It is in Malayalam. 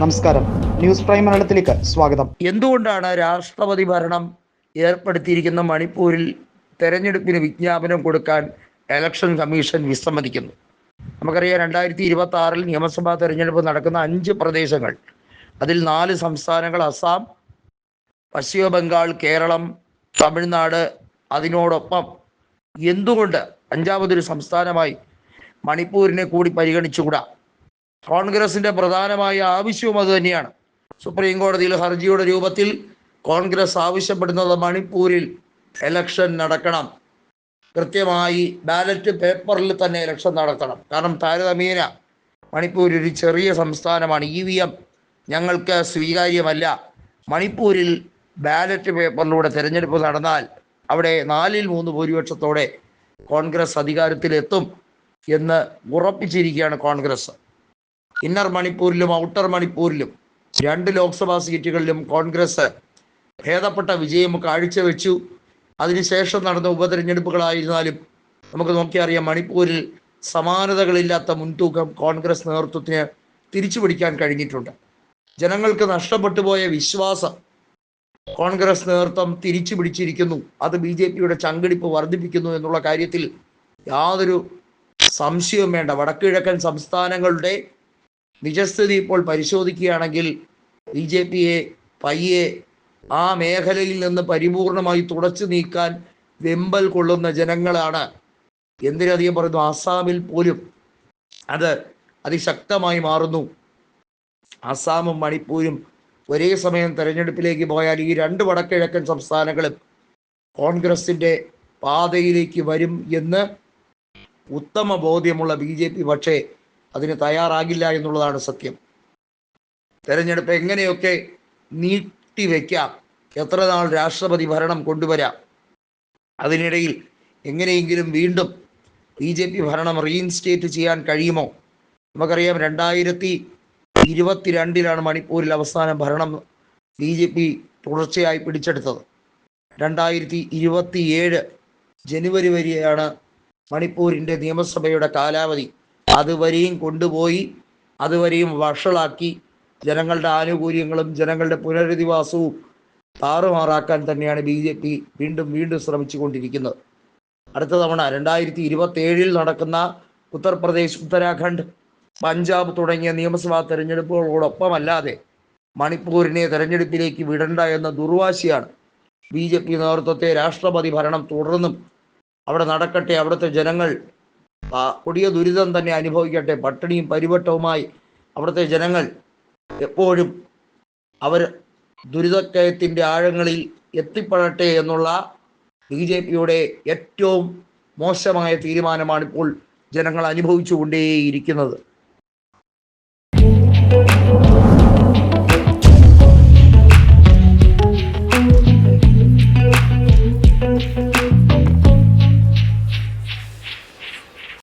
നമസ്കാരം. ന്യൂസ് പ്രൈം മലയാളത്തിലേക്ക് സ്വാഗതം. എന്തുകൊണ്ടാണ് രാഷ്ട്രപതി ഭരണം ഏർപ്പെടുത്തിയിരിക്കുന്ന മണിപ്പൂരിൽ തെരഞ്ഞെടുപ്പിന് വിജ്ഞാപനം കൊടുക്കാൻ ഇലക്ഷൻ കമ്മീഷൻ വിസമ്മതിക്കുന്നു? നമുക്കറിയാം രണ്ടായിരത്തി ഇരുപത്തി ആറിൽ നിയമസഭാ തെരഞ്ഞെടുപ്പ് നടക്കുന്ന അഞ്ച് പ്രദേശങ്ങൾ. അതിൽ നാല് സംസ്ഥാനങ്ങൾ അസാം പശ്ചിമ ബംഗാൾ കേരളം തമിഴ്നാട് അതിനോടൊപ്പം. എന്തുകൊണ്ട് അഞ്ചാമതൊരു സംസ്ഥാനമായി മണിപ്പൂരിനെ കൂടി പരിഗണിച്ചുകൂടാ? കോൺഗ്രസിന്റെ പ്രധാനമായ ആവശ്യവും അത് തന്നെയാണ്. സുപ്രീം കോടതിയിൽ ഹർജിയുടെ രൂപത്തിൽ കോൺഗ്രസ് ആവശ്യപ്പെടുന്നത് മണിപ്പൂരിൽ എലക്ഷൻ നടക്കണം. കൃത്യമായി ബാലറ്റ് പേപ്പറിൽ തന്നെ ഇലക്ഷൻ നടത്തണം. കാരണം താരതമ്യേന മണിപ്പൂർ ഒരു ചെറിയ സംസ്ഥാനമാണ്. ഇ വി എം ഞങ്ങൾക്ക് സ്വീകാര്യമല്ല. മണിപ്പൂരിൽ ബാലറ്റ് പേപ്പറിലൂടെ തിരഞ്ഞെടുപ്പ് നടന്നാൽ അവിടെ നാലിൽ മൂന്ന് ഭൂരിപക്ഷത്തോടെ കോൺഗ്രസ് അധികാരത്തിലെത്തും എന്ന് ഉറപ്പിച്ചിരിക്കുകയാണ് കോൺഗ്രസ്. ഇന്നർ മണിപ്പൂരിലും ഔട്ടർ മണിപ്പൂരിലും രണ്ട് ലോക്സഭാ സീറ്റുകളിലും കോൺഗ്രസ് ഭേദപ്പെട്ട വിജയം കാഴ്ചവെച്ചു. അതിനുശേഷം നടന്ന ഉപതെരഞ്ഞെടുപ്പുകളായിരുന്നാലും നമുക്ക് നോക്കിയറിയാം മണിപ്പൂരിൽ സമാനതകളില്ലാത്ത മുൻതൂക്കം കോൺഗ്രസ് നേതൃത്വത്തിന് തിരിച്ചു പിടിക്കാൻ കഴിഞ്ഞിട്ടുണ്ട്. ജനങ്ങൾക്ക് നഷ്ടപ്പെട്ടു പോയ വിശ്വാസം കോൺഗ്രസ് നേതൃത്വം തിരിച്ചു പിടിച്ചിരിക്കുന്നു അത് ബി ജെ പിയുടെ ചങ്കടിപ്പ് വർദ്ധിപ്പിക്കുന്നു എന്നുള്ള കാര്യത്തിൽ യാതൊരു സംശയവും വേണ്ട. വടക്കുകിഴക്കൻ സംസ്ഥാനങ്ങളുടെ നിജസ്ഥിതി ഇപ്പോൾ പരിശോധിക്കുകയാണെങ്കിൽ ബി ജെ പിയെ പയ്യെ ആ മേഖലയിൽ നിന്ന് പരിപൂർണമായി തുടച്ചു നീക്കാൻ വെമ്പൽ കൊള്ളുന്ന ജനങ്ങളാണ്. എന്തിനധികം പറയുന്നു? ആസാമിൽ പോലും അത് അതിശക്തമായി മാറുന്നു. ആസാമും മണിപ്പൂരും ഒരേ സമയം തെരഞ്ഞെടുപ്പിലേക്ക് പോയാൽ ഈ രണ്ട് വടക്കിഴക്കൻ സംസ്ഥാനങ്ങളും കോൺഗ്രസിന്റെ പാതയിലേക്ക് വരും എന്ന് ഉത്തമ ബോധ്യമുള്ള ബി ജെ പി പക്ഷേ അതിന് തയ്യാറാകില്ല എന്നുള്ളതാണ് സത്യം. തെരഞ്ഞെടുപ്പ് എങ്ങനെയൊക്കെ നീട്ടിവെക്കാം എത്ര നാൾ രാഷ്ട്രപതി ഭരണം കൊണ്ടുവരാം അതിനിടയിൽ എങ്ങനെയെങ്കിലും വീണ്ടും ബി ജെ പി ഭരണം റീഇൻസ്റ്റേറ്റ് ചെയ്യാൻ കഴിയുമോ? നമുക്കറിയാം രണ്ടായിരത്തി ഇരുപത്തിരണ്ടിലാണ് മണിപ്പൂരിൽ അവസാന ഭരണം ബി ജെ പി തുടർച്ചയായി പിടിച്ചെടുത്തത്. രണ്ടായിരത്തി ഇരുപത്തിയേഴ് ജനുവരി വരെയാണ് മണിപ്പൂരിന്റെ നിയമസഭയുടെ കാലാവധി. അതുവരെയും കൊണ്ടുപോയി അതുവരെയും വഷളാക്കി ജനങ്ങളുടെ ആനുകൂല്യങ്ങളും ജനങ്ങളുടെ പുനരധിവാസവും താറുമാറാക്കാൻ തന്നെയാണ് ബി ജെ പി വീണ്ടും വീണ്ടും ശ്രമിച്ചു കൊണ്ടിരിക്കുന്നത് അടുത്ത തവണ രണ്ടായിരത്തി ഇരുപത്തി ഏഴിൽ നടക്കുന്ന ഉത്തർപ്രദേശ് ഉത്തരാഖണ്ഡ് പഞ്ചാബ് തുടങ്ങിയ നിയമസഭാ തെരഞ്ഞെടുപ്പുകളോടൊപ്പമല്ലാതെ മണിപ്പൂരിനെ തെരഞ്ഞെടുപ്പിലേക്ക് വിടണ്ട എന്ന ദുർവാശിയാണ് ബി ജെ പി നേതൃത്വത്തെ രാഷ്ട്രപതി ഭരണം തുടർന്നും അവിടെ നടക്കട്ടെ അവിടുത്തെ ജനങ്ങൾ കൊടിയ ദുരിതം തന്നെ അനുഭവിക്കട്ടെ. പട്ടിണിയും പരിവട്ടവുമായി അവിടുത്തെ ജനങ്ങൾ എപ്പോഴും അവർ ദുരിതക്കയത്തിന്റെ ആഴങ്ങളിൽ എത്തിപ്പെടട്ടെ എന്നുള്ള ബി ജെ പിയുടെ ഏറ്റവും മോശമായ തീരുമാനമാണ് ഇപ്പോൾ ജനങ്ങൾ അനുഭവിച്ചുകൊണ്ടേയിരിക്കുന്നത്.